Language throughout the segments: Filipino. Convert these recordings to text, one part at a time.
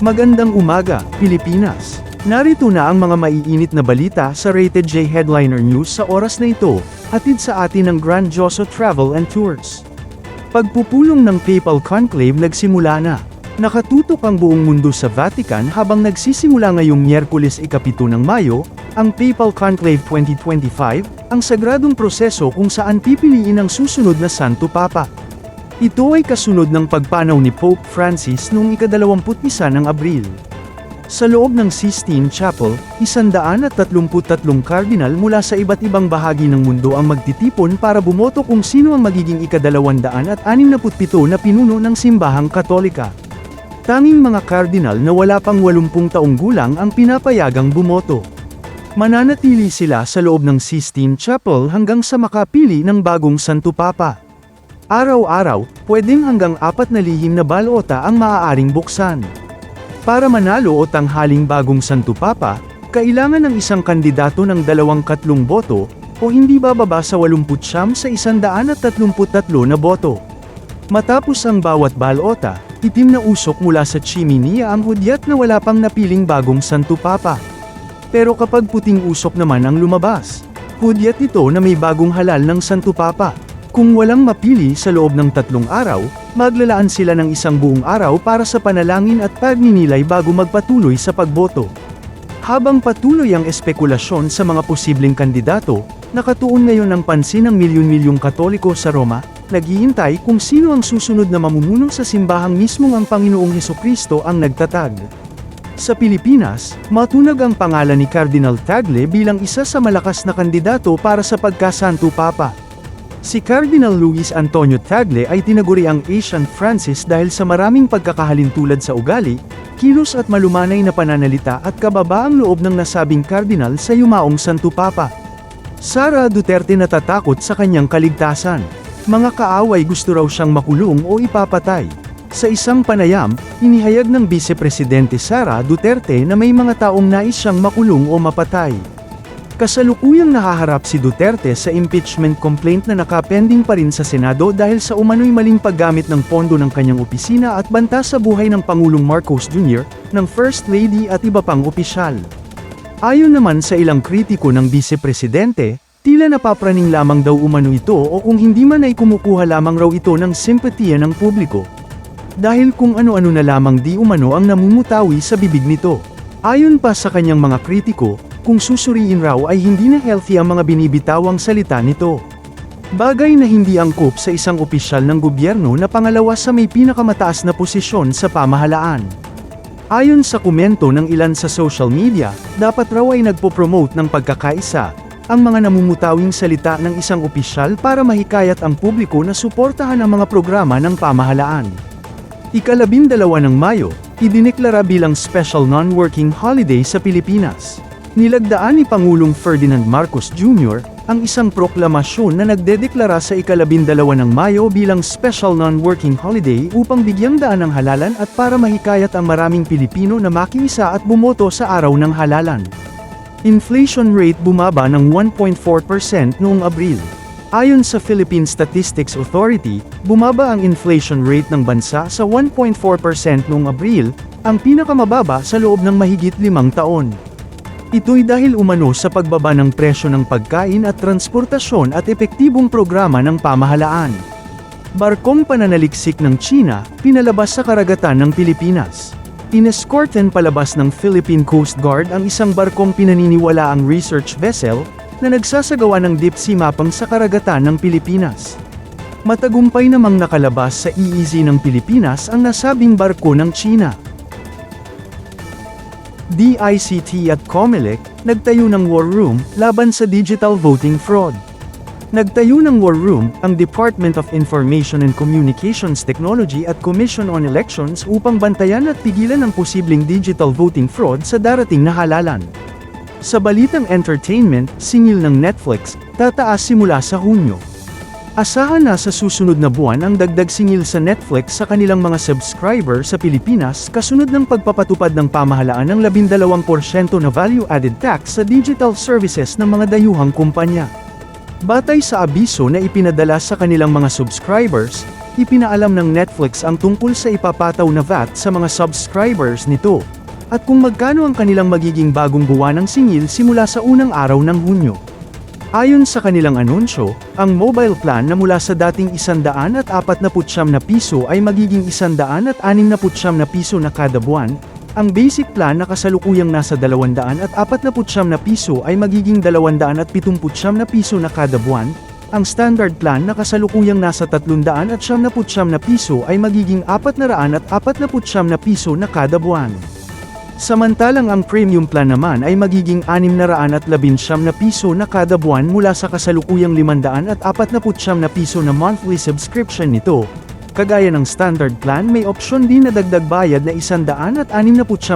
Magandang umaga, Pilipinas. Narito na ang mga maiinit na balita sa Rated J Headliner News sa oras na ito, atid sa atin ng Grandioso Travel and Tours. Pagpupulong ng Papal Conclave nagsimula na. Nakatutok ang buong mundo sa Vatican habang nagsisimula ngayong Miyerkules ikapito ng Mayo, ang Papal Conclave 2025, ang sagradong proseso kung saan pipiliin ang susunod na Santo Papa. Ito ay kasunod ng pagpanaw ni Pope Francis noong ikadalawamput-isa ng Abril. Sa loob ng Sistine Chapel, 133 kardinal mula sa iba't ibang bahagi ng mundo ang magtitipon para bumoto kung sino ang magiging ikadalawandaan at 67 na pinuno ng simbahang katolika. Tanging mga kardinal na wala pang 80 taong gulang ang pinapayagang bumoto. Mananatili sila sa loob ng Sistine Chapel hanggang sa makapili ng bagong Santo Papa. Araw-araw, pwedeng hanggang apat na lihim na balota ang maaaring buksan. Para manalo o tanghaling bagong Santo Papa, kailangan ng isang kandidato ng dalawang katlong boto, o hindi bababa sa 80 sa 133 na boto. Matapos ang bawat balota, itim na usok mula sa chimney ang hudyat na wala pang napiling bagong Santo Papa. Pero kapag puting usok naman ang lumabas, hudyat ito na may bagong halal ng Santo Papa. Kung walang mapili sa loob ng tatlong araw, maglalaan sila ng isang buong araw para sa panalangin at pagninilay bago magpatuloy sa pagboto. Habang patuloy ang espekulasyon sa mga posibleng kandidato, nakatuon ngayon ang pansin ng milyon-milyong katoliko sa Roma, naghihintay kung sino ang susunod na mamumuno sa simbahang mismong ang Panginoong Heso Kristo ang nagtatag. Sa Pilipinas, matunag ang pangalan ni Cardinal Tagle bilang isa sa malakas na kandidato para sa pagkasanto Papa. Si Cardinal Luis Antonio Tagle ay tinaguri ang Asian Francis dahil sa maraming pagkakahalintulad sa ugali, kilos at malumanay na pananalita at kababaang loob ng nasabing kardinal sa yumaong Santo Papa. Sara Duterte natatakot sa kanyang kaligtasan. Mga kaaway gusto raw siyang makulong o ipapatay. Sa isang panayam, inihayag ng Vice Presidente Sara Duterte na may mga taong nais siyang makulong o mapatay. Kasalukuyang nahaharap si Duterte sa impeachment complaint na nakapending pa rin sa Senado dahil sa umano'y maling paggamit ng pondo ng kanyang opisina at banta sa buhay ng Pangulong Marcos Jr., ng First Lady at iba pang opisyal. Ayon naman sa ilang kritiko ng Vice Presidente, tila napapraning lamang daw umano ito o kung hindi man ay kumukuha lamang raw ito ng simpatiya ng publiko. Dahil kung ano-ano na lamang di umano ang namumutawi sa bibig nito. Ayon pa sa kanyang mga kritiko, kung susuriin raw ay hindi na healthy ang mga binibitawang salita nito. Bagay na hindi angkop sa isang opisyal ng gobyerno na pangalawa sa may pinakamataas na posisyon sa pamahalaan. Ayon sa komento ng ilan sa social media, dapat raw ay nagpo-promote ng pagkakaisa, ang mga namumutawing salita ng isang opisyal para mahikayat ang publiko na suportahan ang mga programa ng pamahalaan. Ikalabindalawa ng Mayo, idineklara bilang special non-working holiday sa Pilipinas. Nilagdaan ni Pangulong Ferdinand Marcos Jr. ang isang proklamasyon na nagdedeklara sa ikalabindalawa ng Mayo bilang special non-working holiday upang bigyang daan ang halalan at para mahikayat ang maraming Pilipino na makiisa at bumoto sa araw ng halalan. Inflation rate bumaba ng 1.4% noong Abril. Ayon sa Philippine Statistics Authority, bumaba ang inflation rate ng bansa sa 1.4% noong Abril, ang pinakamababa sa loob ng mahigit limang taon. Ito'y dahil umano sa pagbaba ng presyo ng pagkain at transportasyon at epektibong programa ng pamahalaan. Barkong pananaliksik ng China, pinalabas sa karagatan ng Pilipinas. Inescorten palabas ng Philippine Coast Guard ang isang barkong pinaniniwalaang research vessel, na nagsasagawa ng deep sea mapping sa karagatan ng Pilipinas. Matagumpay namang nakalabas sa EEZ ng Pilipinas ang nasabing barko ng China. DICT at COMELEC, nagtayo ng war room laban sa digital voting fraud. Nagtayo ng war room ang Department of Information and Communications Technology at Commission on Elections upang bantayan at pigilan ang posibleng digital voting fraud sa darating na halalan. Sa balitang entertainment, singil ng Netflix, tataas simula sa Hunyo. Asahan na sa susunod na buwan ang dagdag singil sa Netflix sa kanilang mga subscriber sa Pilipinas kasunod ng pagpapatupad ng pamahalaan ng 12% na value-added tax sa digital services ng mga dayuhang kumpanya. Batay sa abiso na ipinadala sa kanilang mga subscribers, ipinaalam ng Netflix ang tungkol sa ipapataw na VAT sa mga subscribers nito, at kung magkano ang kanilang magiging bagong buwan ng singil simula sa unang araw ng Hunyo. Ayon sa kanilang anunsyo, ang mobile plan na mula sa dating 149 na piso ay magiging 169 na piso na kada buwan, ang basic plan na kasalukuyang nasa 249 na piso ay magiging 279 na piso na kada buwan, ang standard plan na kasalukuyang nasa 399 na piso ay magiging 449 na piso na kada buwan. Samantalang ang premium plan naman ay magiging 619 na piso na kada buwan mula sa kasalukuyang 549 na piso na monthly subscription nito. Kagaya ng standard plan may opsyon din na dagdag bayad na 169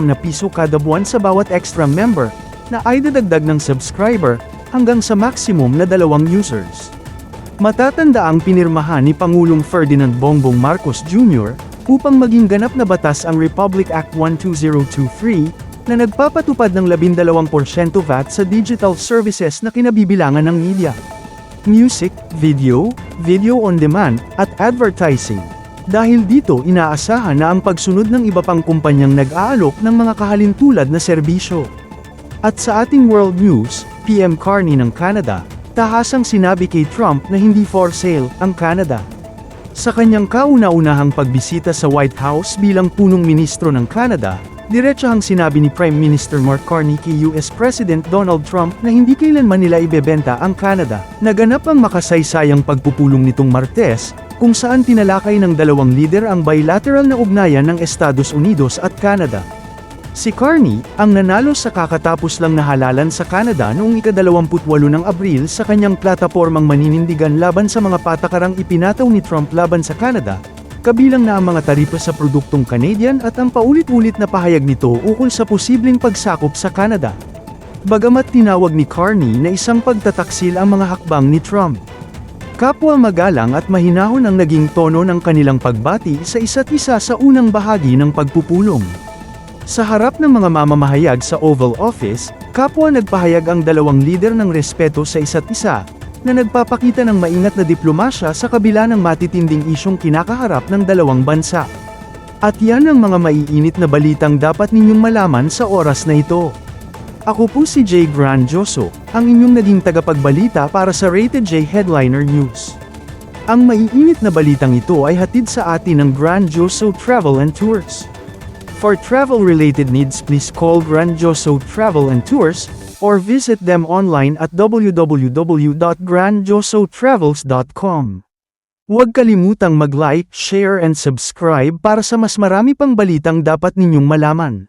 na piso kada buwan sa bawat extra member, na ay dadagdag ng subscriber, hanggang sa maximum na dalawang users. Matatanda ang pinirmahan ni Pangulong Ferdinand Bongbong Marcos Jr., upang maging ganap na batas ang Republic Act 12023, na nagpapatupad ng 12% VAT sa digital services na kinabibilangan ng media. Music, video, video on demand, at advertising. Dahil dito inaasahan na ang pagsunod ng iba pang kumpanyang nag-aalok ng mga kahalintulad na serbisyo. At sa ating world news, PM Carney ng Canada, tahasang sinabi kay Trump na hindi for sale ang Canada. Sa kanyang kauna-unahang pagbisita sa White House bilang punong ministro ng Canada, diretsahang sinabi ni Prime Minister Mark Carney kay US President Donald Trump na hindi kailanman nila ibebenta ang Canada. Naganap ang makasaysayang pagpupulong nitong Martes, kung saan tinalakay ng dalawang lider ang bilateral na ugnayan ng Estados Unidos at Canada. Si Carney, ang nanalo sa kakatapos lang na halalan sa Canada noong ika-28 ng Abril sa kanyang platapormang maninindigan laban sa mga patakarang ipinataw ni Trump laban sa Canada, kabilang na ang mga taripa sa produktong Canadian at ang paulit-ulit na pahayag nito ukol sa posibleng pagsakop sa Canada. Bagamat tinawag ni Carney na isang pagtataksil ang mga hakbang ni Trump. Kapwa magalang at mahinahon ang naging tono ng kanilang pagbati sa isa't isa sa unang bahagi ng pagpupulong. Sa harap ng mga mamamahayag sa Oval Office, kapwa nagpahayag ang dalawang lider ng respeto sa isa't isa, na nagpapakita ng maingat na diplomasya sa kabila ng matitinding isyong kinakaharap ng dalawang bansa. At yan ang mga maiinit na balitang dapat ninyong malaman sa oras na ito. Ako po si Jay Grandioso, ang inyong naging tagapagbalita para sa Rated J Headliner News. Ang maiinit na balitang ito ay hatid sa atin ng Grandioso Travel and Tours. For travel-related needs please call Grandioso Travel and Tours, or visit them online at www.grandiosotravels.com. Huwag kalimutang mag-like, share and subscribe para sa mas marami pang balitang dapat ninyong malaman.